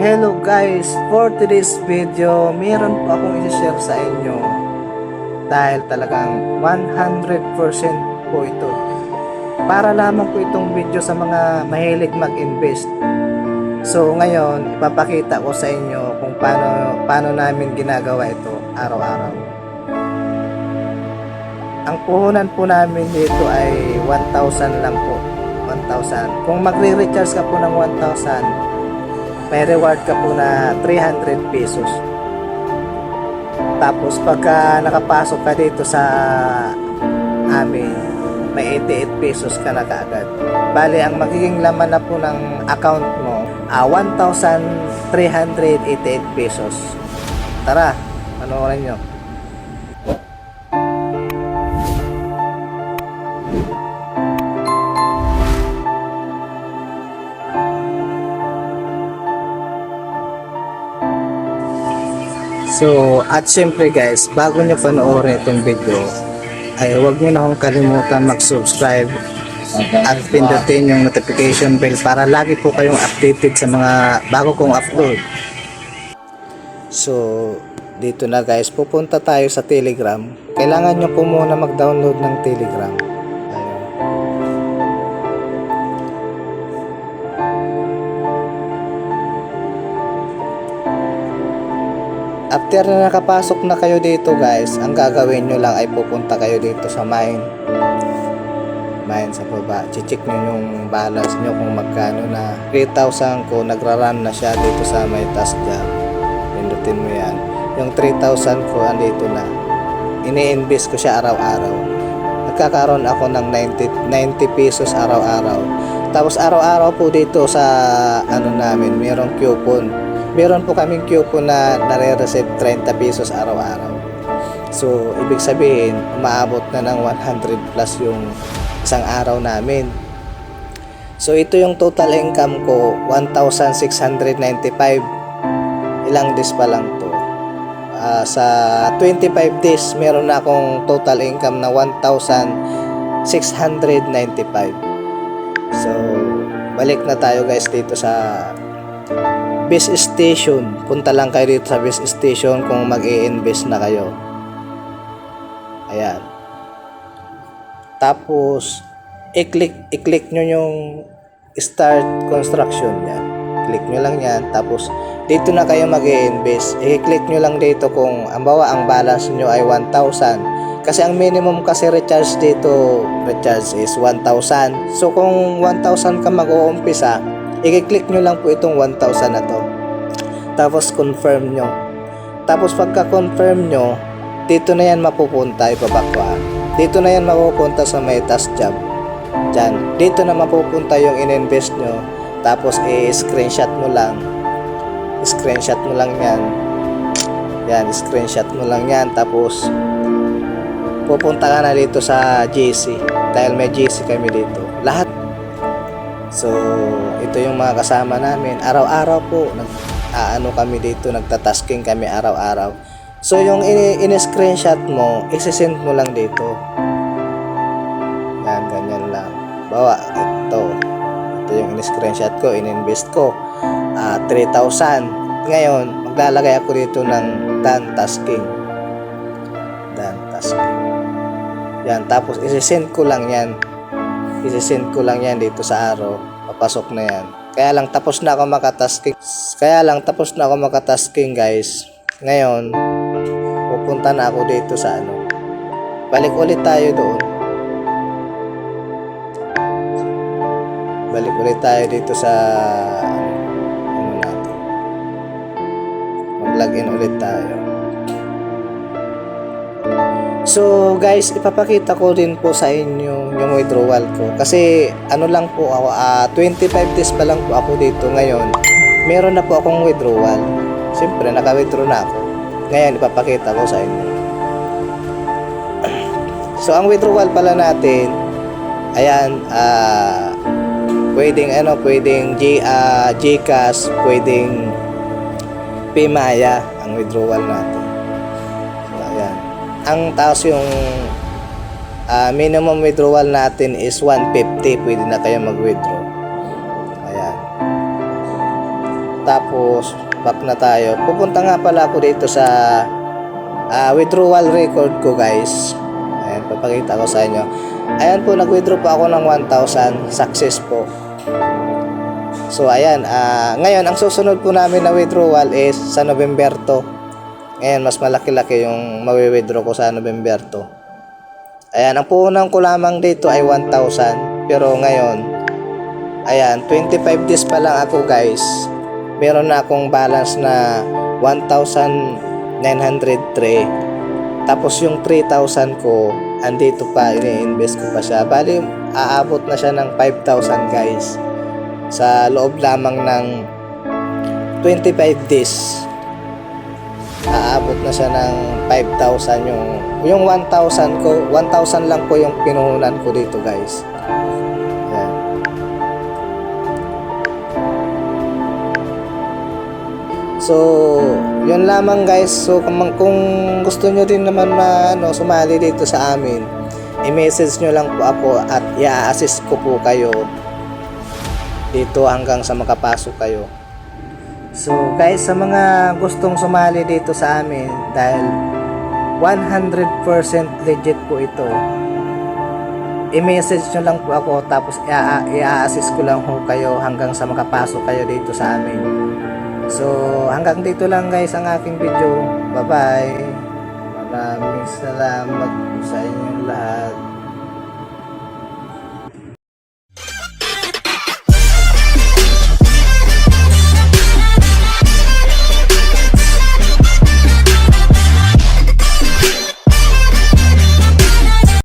Hello guys, for today's video, meron po akong i-share sa inyo dahil talagang 100% po ito. Para lamang po itong video sa mga mahilig mag-invest. So ngayon, ipapakita ko sa inyo kung paano, paano namin ginagawa ito araw-araw. Ang puhunan po namin dito ay 1,000 lang po. 1,000. Kung magre-recharge ka po ng 1,000, may reward ka po na 300 pesos. Tapos pagka nakapasok ka dito sa amin, may 88 pesos ka na kaagad. Bali, ang magiging laman na po ng account mo, ah, 1,388 pesos. Tara, panoorin nyo. So, at syempre guys, bago nyo panoorin itong video, ay huwag nyo na akong kalimutan mag-subscribe at pindutin yung notification bell para lagi po kayong updated sa mga bago kong upload. So, dito na guys, pupunta tayo sa Telegram. Kailangan nyo po muna mag-download ng Telegram. After na nakapasok na kayo dito guys, ang gagawin nyo lang ay pupunta kayo dito sa mine. Mine sa baba. Check nyo yung balance nyo kung magkano na. 3,000 ko nagra-run na siya dito sa may task job. Pindutin mo yan. Yung 3,000 ko andito na. Ini-invest ko siya araw-araw. Nagkakaroon ako ng 90, 90 pesos araw-araw. Tapos araw-araw po dito sa ano namin, mayroong coupon meron po kaming coupon na nare-receive 30 pesos araw-araw. So, ibig sabihin, umaabot na ng 100 plus yung isang araw namin. So, ito yung total income ko, 1,695. Ilang days pa lang to. Ah, sa 25 days, meron na akong total income na 1,695. So, balik na tayo guys dito sa base station. Punta lang kayo dito sa base station kung mag invest na kayo. Ayan. Tapos, i-click, i-click nyo yung start construction yan. Click nyo lang yan. Tapos, dito na kayo mag invest I-click nyo lang dito kung, ang bawa, ang balance nyo ay 1,000. Kasi ang minimum kasi recharge dito, recharge is 1,000. So, kung 1,000 ka mag-uumpisa, i-click nyo lang po itong 1,000 na to. Tapos confirm nyo. Tapos pagka confirm nyo, dito na yan mapupunta, ibaba ko ah. Dito na yan mapupunta sa may task job. Diyan. Dito na mapupunta yung in-invest nyo. Tapos i-screenshot mo lang. Screenshot mo lang yan. Yan, screenshot mo lang yan. Tapos pupunta ka na dito sa GC. Dahil may GC kami dito. Lahat So, ito yung mga kasama namin. Araw-araw po, nag, ano kami dito, nagtatasking kami araw-araw. So, yung in-screenshot mo, isi-send mo lang dito. Yan, ganyan lang. Bawa, ito. Ito yung in-screenshot ko, in-invest ko. Ah, 3,000. Ngayon, maglalagay ako dito ng done tasking. Done tasking. Yan, tapos isi-send ko lang yan isi-send ko lang yan dito sa araw papasok na yan kaya lang tapos na ako makatasking. Kaya lang tapos na ako makatasking guys. Ngayon pupunta na ako dito sa ano. Balik ulit tayo doon. Balik ulit tayo dito sa ano natin. Mag login ulit tayo So guys, ipapakita ko din po sa inyo yung withdrawal ko. Kasi ano lang po ako, ah, 25 days pa lang po ako dito ngayon. Meron na po akong withdrawal. Siyempre, naka-withdraw na ako. Ngayon, ipapakita ko sa inyo. So ang withdrawal pala natin, ayan, ah, pwedeng ano, pwedeng G, ah, GCash, pwedeng Pimaya ang withdrawal natin. Ang taas yung ah, minimum withdrawal natin is 150 pwede na kayo mag-withdraw ayan Tapos, back na tayo. Pupunta nga pala ako dito sa ah, withdrawal record ko guys. Ayan, papakita ko sa inyo. Ayan po, nag-withdraw po ako ng 1,000. Success po. So, ayan. ah, ngayon, ang susunod po namin na withdrawal is sa November 2. Ngayon, mas malaki-laki yung mawi-withdraw ko sa November 2. Ayan, ang puhunan ko lamang dito ay 1,000. Pero ngayon, ayan, 25 days pa lang ako guys. Meron na akong balance na 1,903. Tapos yung 3,000 ko, andito pa, ini-invest ko pa siya. Bali, aabot na siya ng 5,000 guys. Sa loob lamang ng 25 days. Aabot na siya ng 5,000 yung yung 1,000 ko, 1,000 lang po yung pinuhunan ko dito guys. So, yun lamang guys. So, kung, kung gusto nyo din naman na ano, sumali dito sa amin, i-message nyo lang po ako at i-assist ko po kayo dito hanggang sa makapasok kayo. So, guys, sa mga gustong sumali dito sa amin, dahil 100% legit po ito, i-message nyo lang po ako tapos i-assist ko lang po kayo hanggang sa makapasok kayo dito sa amin. So, hanggang dito lang guys ang aking video. Bye-bye. Maraming salamat po sa inyong lahat.